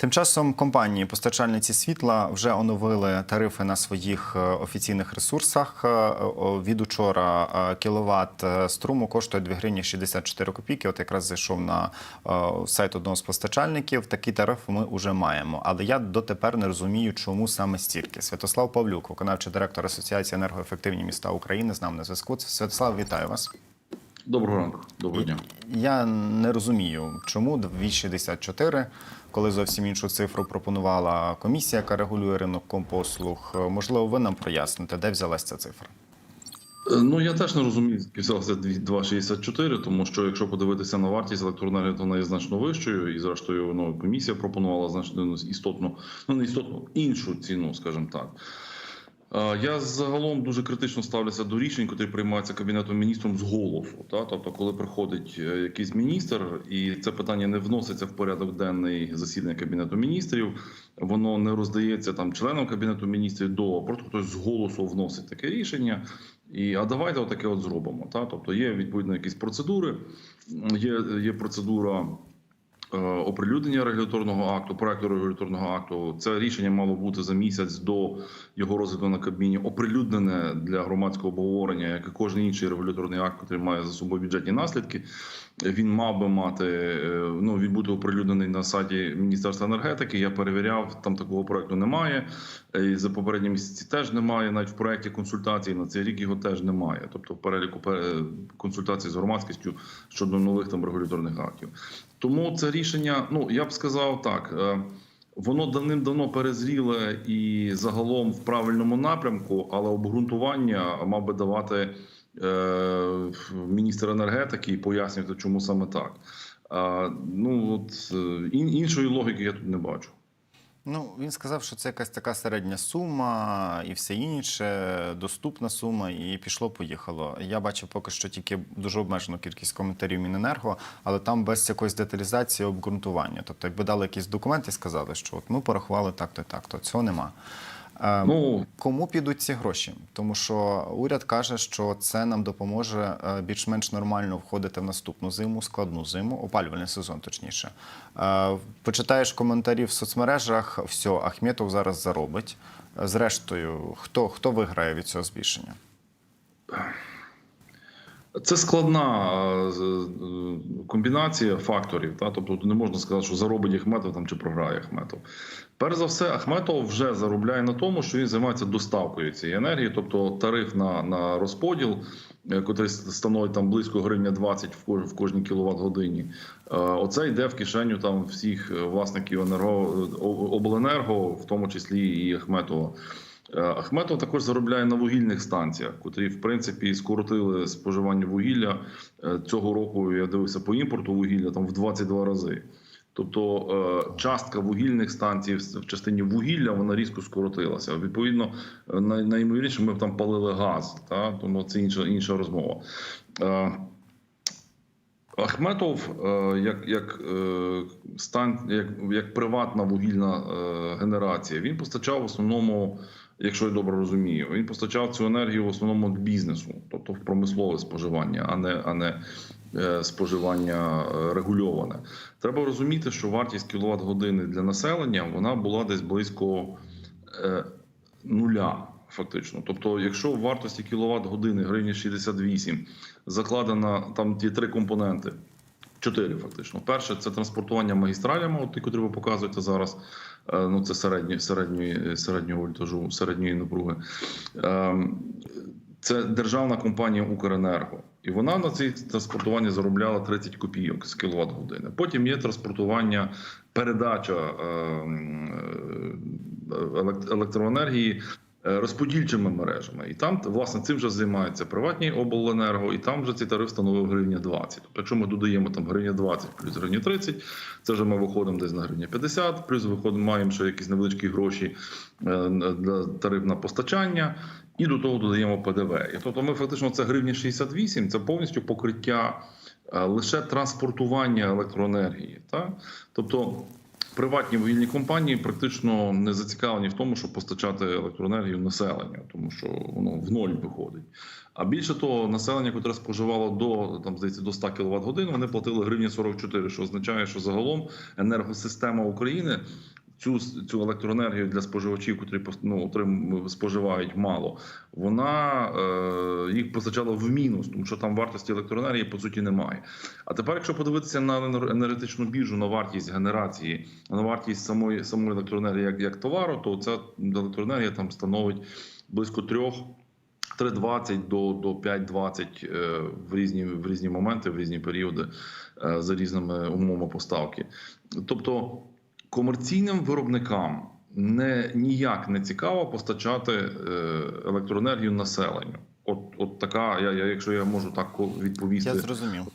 Тим часом компанії постачальниці світла вже оновили тарифи на своїх е, офіційних ресурсах. Е, Від учора е, кіловат струму коштує 2 гривні 64 копійки. От якраз зайшов на сайт одного з постачальників. Такий тариф ми вже маємо. Але я дотепер не розумію, чому саме стільки. Святослав Павлюк, виконавчий директор Асоціації енергоефективні міста України, з нами на зв'язку. Святослав, вітаю вас. Доброго ранку, доброго дня. Я не розумію, чому 2,64, коли зовсім іншу цифру пропонувала комісія, яка регулює ринок компослуг. Можливо, ви нам проясните, де взялась ця цифра? Е, Ну я теж не розумію, звідки взялося 2,64, тому що якщо подивитися на вартість електроенергії, то вона є значно вищою, і зрештою ну, комісія пропонувала значно істотно, ну не істотно іншу ціну, скажімо так. Е, Я загалом дуже критично ставлюся до рішень, які приймаються кабінетом міністром з голосу. Та тобто, коли приходить е, якийсь міністр, і це питання не вноситься в порядок денний засідання кабінету міністрів, воно не роздається там членам кабінету міністрів до просто хтось з голосу вносить таке рішення. І а давайте отаке от зробимо. Та тобто є відповідно якісь процедури, є, є процедура. Е, Оприлюднення регуляторного акту, проекту регуляторного акту, це рішення мало бути за місяць до його розгляду на Кабміні, оприлюднене для громадського обговорення, як і кожен інший регуляторний акт, який має за собою бюджетні наслідки. Він мав би мати е, ну він бути оприлюднений на сайті Міністерства енергетики. Я перевіряв, там такого проекту немає. Е, І за попередні місяці теж немає. Навіть в проекті консультацій на цей рік його теж немає. Тобто, в переліку пе- консультацій з громадськістю щодо нових там регуляторних актів. Тому це рішення, ну я б сказав так. е, Воно давним-давно перезріле і загалом в правильному напрямку, але обґрунтування мав би давати е, міністр енергетики і пояснювати, чому саме так. Ну от е, іншої логіки я тут не бачу. Ну, він сказав, що це якась така середня сума і все інше, доступна сума, і пішло-поїхало. Я бачив поки що тільки дуже обмежену кількість коментарів Міненерго, але там без якоїсь деталізації обґрунтування. Тобто, якби дали якісь документи і сказали, що от ми порахували так-то і так, то цього нема. Е, Ну Кому підуть ці гроші? Тому що уряд каже, що це нам допоможе е, більш-менш нормально входити в наступну зиму, складну зиму, опалювальний сезон, точніше. Е, Почитаєш коментарі в соцмережах, все, Ахметов зараз заробить. Зрештою, хто, хто виграє від цього збільшення? Це складна комбінація факторів. Та? Тобто не можна сказати, що заробить Ахметов там, чи програє Ахметов. Перш за все, Ахметов вже заробляє на тому, що він займається доставкою цієї енергії, тобто тариф на, на розподіл, е, котрий становить там близько гривня 20 в, кож, в кожній кіловат годині. Е, Оце йде в кишеню там всіх е, власників енерго е, обленерго, в тому числі і Ахметова. Е, Ахметов також заробляє на вугільних станціях, котрі в принципі скоротили споживання вугілля Е, цього року. Я дивився по імпорту вугілля там в 22 рази. Тобто е, частка вугільних станцій в частині вугілля вона різко скоротилася. Відповідно, найімовірніше ми б там палили газ, та тому це інша інша розмова. Ахметов е, як, як, е, стан, як, як приватна вугільна е, генерація, він постачав в основному, якщо я добре розумію, він постачав цю енергію в основному бізнесу, тобто в промислове споживання, а не, а не споживання регульоване. Треба розуміти, що вартість кіловат години для населення вона була десь близько нуля. Фактично, тобто, якщо в вартості кіловат години гривні 68 закладено там ті три компоненти, чотири фактично. Перше це транспортування магістралями, от котрі ви показуєте зараз. Е, Ну це середньої середньої середнього вольтажу, середньої напруги. Ем, Це державна компанія Укренерго, і вона на це транспортування заробляла 30 копійок з кіловат години. Потім є транспортування, передача ем, е, електроенергії розподільчими мережами. І там власне цим вже займається приватні обленерго, і там вже цей тариф становив гривня 20. Тобто, якщо ми додаємо там гривня 20 плюс гривня 30, це вже ми виходимо десь на гривня 50, плюс виходимо, маємо ще якісь невеличкі гроші е, для тариф на постачання. І до того додаємо ПДВ. І тобто, ми фактично це гривня 68, це повністю покриття е, лише транспортування електроенергії. Так? Тобто приватні вугільні компанії практично не зацікавлені в тому, щоб постачати електроенергію населенню, тому що воно в ноль виходить. А більше того, населення, яке споживало до там здається до 100 кВт годин, вони платили гривні 44, що означає, що загалом енергосистема України цю цю електроенергію для споживачів, котрі ну, отрим, споживають мало, вона е, їх постачала в мінус, тому що там вартості електроенергії по суті немає. А тепер, якщо подивитися на енергетичну біржу, на вартість генерації, на вартість самої самої електроенергії як, як товару, то ця електроенергія там становить близько трьох. 3,20 до, до 5,20 е, в різні, в різні моменти, в різні періоди е, за різними умовами поставки. Тобто комерційним виробникам не ніяк не цікаво постачати е, електроенергію населенню. От, от така, я, я, якщо я можу так відповісти. Я зрозумів.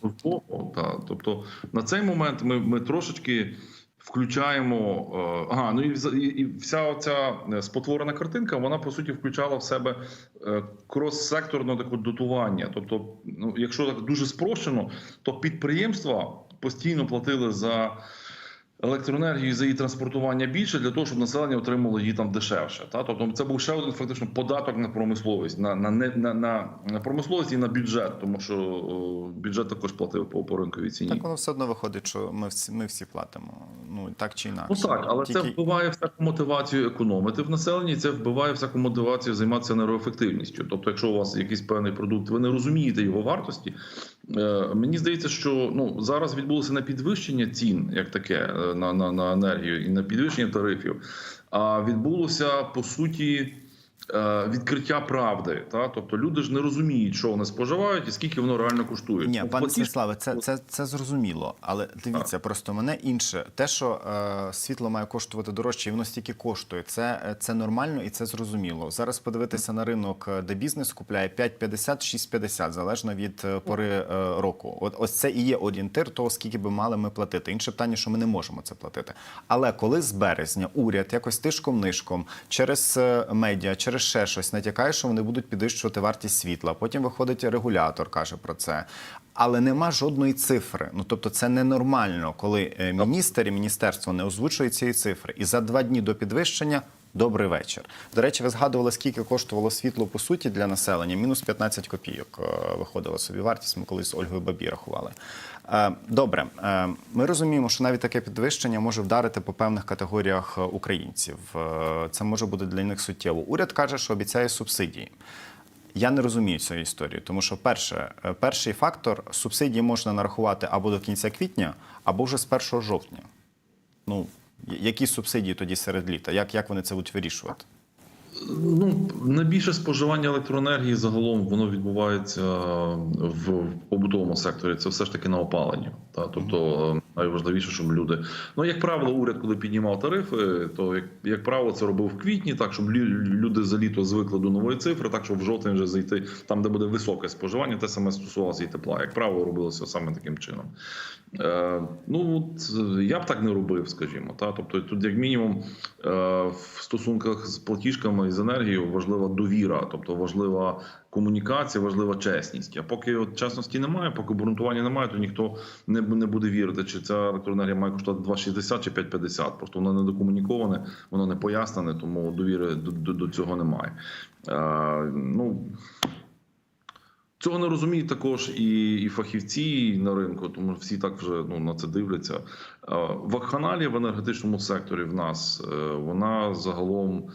Та. Тобто на цей момент ми, ми трошечки включаємо. е, Ага, ну і, і, вся оця е, спотворена картинка, вона по суті включала в себе е, крос-секторне таке дотування. Тобто, ну, якщо так дуже спрощено, то підприємства постійно платили за. Електроенергію за її транспортування більше для того, щоб населення отримало її там дешевше. Та тобто це був ще один фактично податок на промисловість, на, на, на, на, на промисловість і на бюджет, тому що о, бюджет також платив по, по ринковій ціні. Так воно все одно виходить, що ми всі, ми всі платимо. Ну так чи інакше. Ну так, але це вбиває всяку мотивацію економити в населенні. Це вбиває всяку мотивацію займатися енергоефективністю. Тобто, якщо у вас якийсь певний продукт, ви не розумієте його вартості. е, Мені здається, що ну зараз відбулося не підвищення цін, як таке е, на, на, на енергію і на підвищення тарифів, а відбулося по суті. Е, Відкриття правди, та тобто люди ж не розуміють, що вони споживають і скільки воно реально коштує. Ні, пане Станіславе, це, це, це зрозуміло. Але дивіться, просто мене інше. Те, що е, світло має коштувати дорожче, і воно стільки коштує, це, це нормально і це зрозуміло. Зараз подивитися на ринок, е, де бізнес купляє 5,50, 6,50, залежно від е, пори е, року. От ось це і є орієнтир того, скільки би мали ми платити. Інше питання, що ми не можемо це платити. Але коли з березня уряд якось тишком-нишком через е, медіа, через ще щось натякає, що вони будуть підвищувати вартість світла. Потім виходить регулятор, каже про це. Але нема жодної цифри. Ну тобто, це ненормально, коли е, міністр і міністерство не озвучують цієї цифри. І за два дні до підвищення. Добрий вечір. До речі, ви згадували, скільки коштувало світло по суті для населення. Мінус 15 копійок е, виходила собі вартість. Ми колись з Ольгою Бабі рахували. Е, Добре, Е, ми розуміємо, що навіть таке підвищення може вдарити по певних категоріях українців. Це може бути для них суттєво. Уряд каже, що обіцяє субсидії. Я не розумію цієї історії, тому що перше, перший фактор субсидії можна нарахувати або до кінця квітня, або вже з 1 жовтня. Ну, які субсидії тоді серед літа? Як, як вони це будуть вирішувати? Ну, найбільше споживання електроенергії загалом воно відбувається в побутовому секторі. Це все ж таки на опаленні. Та тобто е, найважливіше, щоб люди. Ну як правило, уряд, коли піднімав тарифи, то як, як правило, це робив в квітні, так щоб люди за літо звикли до нової цифри, так щоб в жовтень вже зайти там, де буде високе споживання, те саме стосувалося і тепла. Як правило, робилося саме таким чином. Е, ну от е, я б так не робив, скажімо. Та тобто, тут, як мінімум, е, в стосунках з платіжками і з енергією важлива довіра, тобто важлива комунікація, важлива чесність. А поки от чесності немає, поки обґрунтування немає, то ніхто не, бу- не буде вірити, чи ця електроенергія має коштувати 2,60 чи 5,50. Просто воно не докомуніковане, воно не пояснене, тому довіри до, до, до цього немає. Е, ну Цього не розуміють також і, і фахівці на ринку, тому всі так вже ну на це дивляться. Е, Вакханалія в енергетичному секторі в нас е, вона загалом е,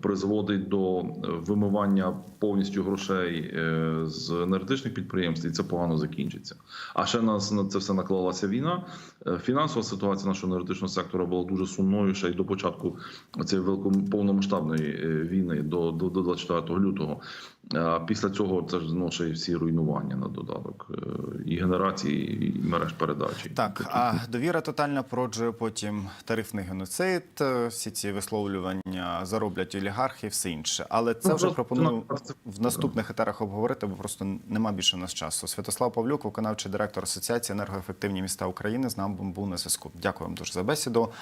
призводить до е, вимивання повністю грошей е, з енергетичних підприємств, і це погано закінчиться. А ще нас на це все наклалася війна. Е, Фінансова ситуація нашого енергетичного сектора була дуже сумною ще й до початку цієї повномасштабної війни до, до, до 24 лютого. А після цього це ж ну, ще й всі руйнування на додаток і генерації, і мереж передачі. Так, а довіра тотальна породжує потім тарифний геноцид, всі ці висловлювання зароблять олігархи і все інше. Але це Ну, вже пропоную в наступних етерах обговорити, бо просто нема більше нас часу. Святослав Павлюк, виконавчий директор Асоціації енергоефективні міста України, з нами був на зв'язку. Дякую вам дуже за бесіду.